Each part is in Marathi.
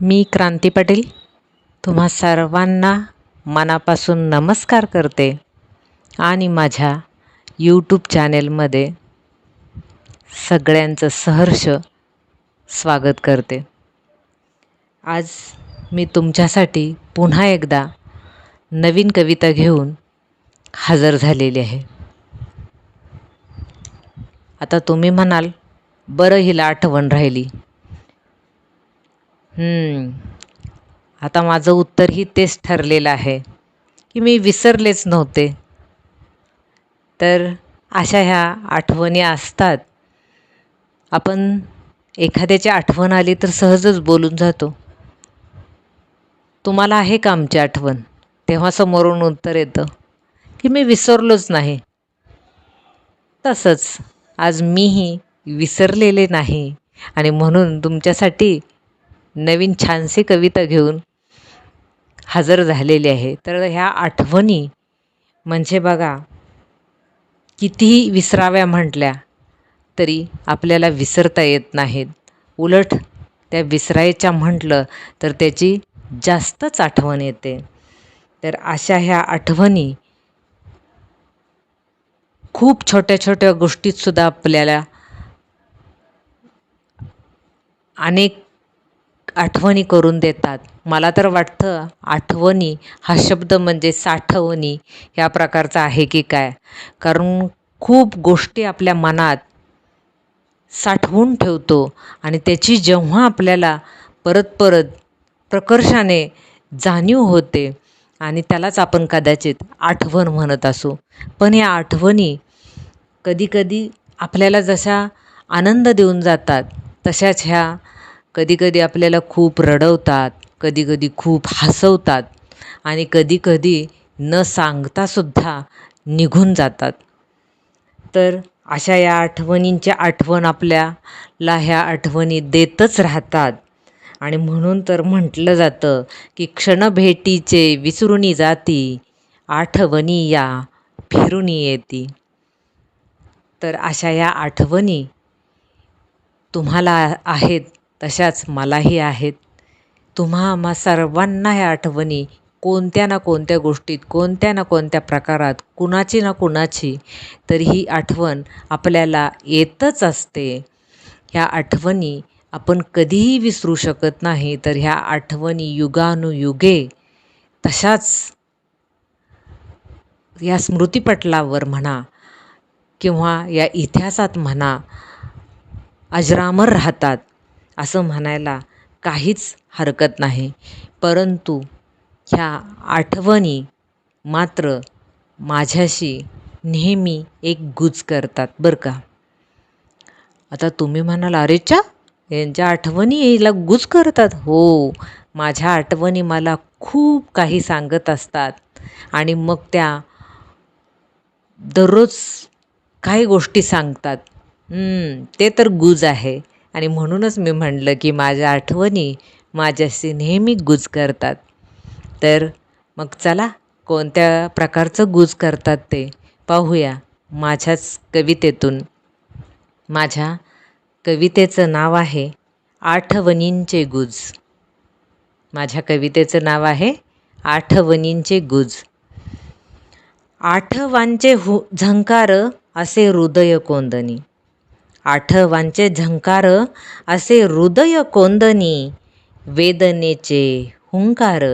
मी क्रांती पाटील. तुम्हा सर्वांना मनापासून नमस्कार करते आणि माझ्या यूट्यूब चॅनेलमध्ये सगळ्यांचं सहर्ष स्वागत करते. आज मी तुमच्यासाठी पुन्हा एकदा नवीन कविता घेऊन हजर झालेली आहे. आता तुम्ही म्हणाल बरं हिला आठवण राहिली. आता माझं उत्तरही तेच ठरलेलं आहे की मी विसरलेच नव्हते. तर अशा ह्या आठवणी असतात. आपण एखाद्याची आठवण आली तर सहजच बोलून जातो. तुम्हाला आहे का आमची आठवण? तेव्हा समोरून उत्तर येतं की मी विसरलोच नाही. तसंच आज मीही विसरलेले नाही आणि म्हणून तुमच्यासाठी नवीन छानशी कविता घेऊन हजर झालेली आहे. तर ह्या आठवणी म्हणजे बघा कितीही विसराव्या म्हटल्या तरी आपल्याला विसरता येत नाहीत. उलट त्या विसरायच्या म्हटलं तर त्याची जास्तच आठवण येते. तर अशा ह्या आठवणी खूप छोट्या छोट्या गोष्टीतसुद्धा आपल्याला अनेक आठवणी करून देतात. मला तर वाटतं आठवणी हा शब्द म्हणजे साठवणी ह्या प्रकारचा आहे की काय? कारण खूप गोष्टी आपल्या मनात साठवून ठेवतो आणि त्याची जेव्हा आपल्याला परत परत प्रकर्षाने जाणीव होते आणि त्यालाच आपण कदाचित आठवण म्हणत असू. पण या आठवणी कधीकधी आपल्याला जशा आनंद देऊन जातात तशाच ह्या कधीकधी आपल्याला खूप रडवतात कधीकधी खूप हसवतात आणि कधीकधी न सांगतासुद्धा निघून जातात. तर अशा या आठवणींच्या आठवण आपल्याला ह्या आठवणी देतच राहतात. आणि म्हणून तर म्हटलं जातं की क्षणभेटीचे विसरुनी जाती आठवणी या फिरून येती. तर अशा या आठवणी तुम्हाला आहेत तशाच मलाही आहेत. तुम्हा आम्हा सर्वांना ह्या आठवणी कोणत्या ना कोणत्या गोष्टीत कोणत्या ना कोणत्या प्रकारात कुणाची ना कुणाची तरी ही आठवण आपल्याला येतच असते. ह्या आठवणी आपण कधीही विसरू शकत नाही तर ह्या आठवणी युगानुयुगे तशाच या स्मृतिपटलावर म्हणा किंवा या इतिहासात म्हणा अजरामर राहतात. असं म्हणायला काहीच हरकत नाही. परंतु ह्या आठवणी मात्र माझ्याशी नेहमी एक गुज करतात बरं का. आता तुम्ही म्हणाल अरेच्या यांच्या आठवणी याला गुज करतात? हो माझ्या आठवणी मला खूप काही सांगत असतात. आणि मग त्या दररोज काही गोष्टी सांगतात. ते तर गुज आहे. आणि म्हणूनच मी म्हणलं की माझ्या आठवणी माझ्याशी नेहमी गुज करतात. तर मग चला कोणत्या प्रकारचं गुज करतात ते पाहूया माझ्याच कवितेतून. माझ्या कवितेचं नाव आहे आठवणींचे गुज. माझ्या कवितेचं नाव आहे आठवणींचे गुज. आठवांचे हु झंकार असे हृदय कोंदणी आठवांचे झंकार असे हृदय कोंदनी वेदनेचे हुंकार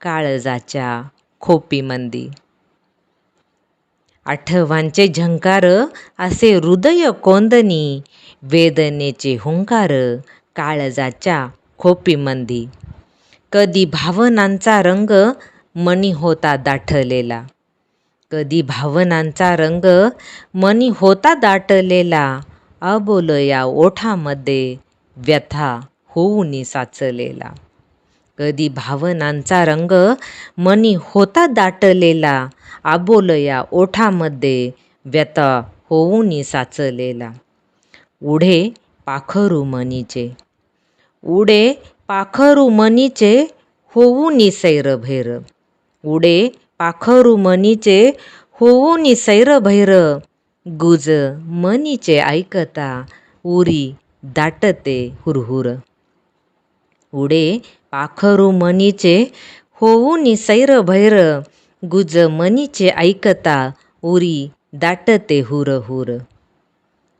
काळजाच्या खोपीमंदी. आठवांचे झंकार असे हृदय कोंदनी वेदनेचे हुंकार काळजाच्या खोपीमंदी. कधी भावनांचा रंग मणी होता दाटलेला. कधी भावनांचा रंग मणी होता दाटलेला. अबोल या ओठामध्ये व्यथा होऊन साचलेला. कधी भावनांचा रंग मनी होता दाटलेला आबोल या ओठामध्ये व्यथा होऊन साचलेला. उडे पाखरू मनीचे. उडे पाखरू मनीचे होऊन सैरभैर. उडे पाखरू मनीचे होऊन सैरभैर. गुज मनीचे ऐकता उरी दाटते हुरहुर. उडे पाखरू मनीचे होऊन सैर भैर गुज मनीचे ऐकता उरी दाटते हुरहुर.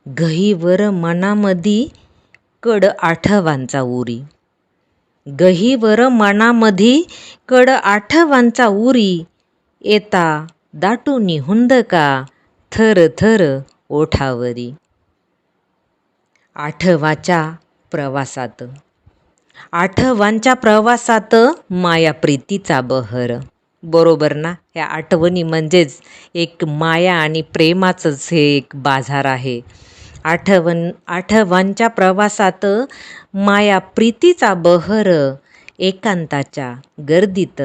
गहीवर मनामधी कड आठवांचा उरी. गहीवर मनामधी कड आठवांचा उरी. येता दाटूनी हुंदका थर थर ओठावरी. आठवाच्या प्रवासात. आठवांच्या प्रवासात माया प्रीतीचा बहर. बरोबर ना? ह्या आठवणी म्हणजेच एक माया आणि प्रेमाचंच हे एक बाजार आहे. आठवण आठवांच्या प्रवासात माया प्रीतीचा बहर एकांताच्या गर्दीत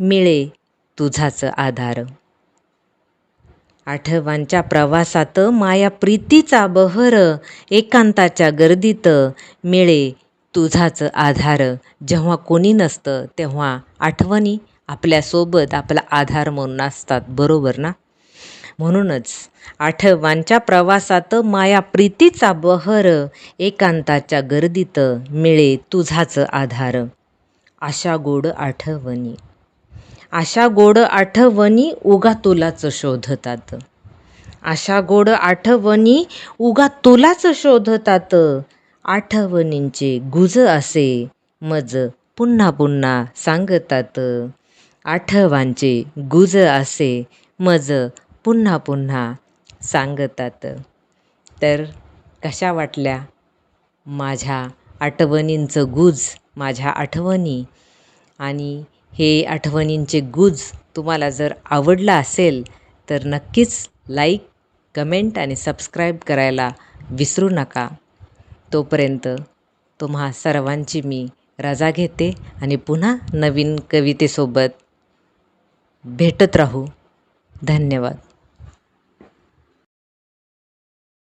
मिळे तुझाच आधार. आठवांच्या प्रवासात माया प्रीतीचा बहर एकांताच्या गर्दीत मिळे तुझाच आधार. जेव्हा कोणी नसतं तेव्हा आठवणी आपल्यासोबत आपला आधार म्हणून असतात. बरोबर ना? म्हणूनच आठवांच्या प्रवासात माया प्रीतीचा बहर एकांताच्या गर्दीत मिळे तुझाच आधार. अशा गोड आठवणी. अशा गोड आठवणी उगा तुलाच शोधतात. अशा गोड आठवणी उगा तुलाच शोधतात. आठवणींचे गुज असे मज पुन्हा पुन्हा सांगतात. आठवांचे गुज असे मज पुन्हा पुन्हा सांगतात. तर कशा वाटल्या? माझ्या आठवणींचं गुज माझ्या आठवणी आणि हे आठवणींचे गुज तुम्हाला जर आवडला असेल तर नक्कीच लाईक कमेंट आणि सबस्क्राईब करायला विसरू नका. तोपर्यंत तुम्हा सर्वांची मी रजा घेते आणि पुन्हा नवीन कवितेसोबत भेटत राहू. धन्यवाद.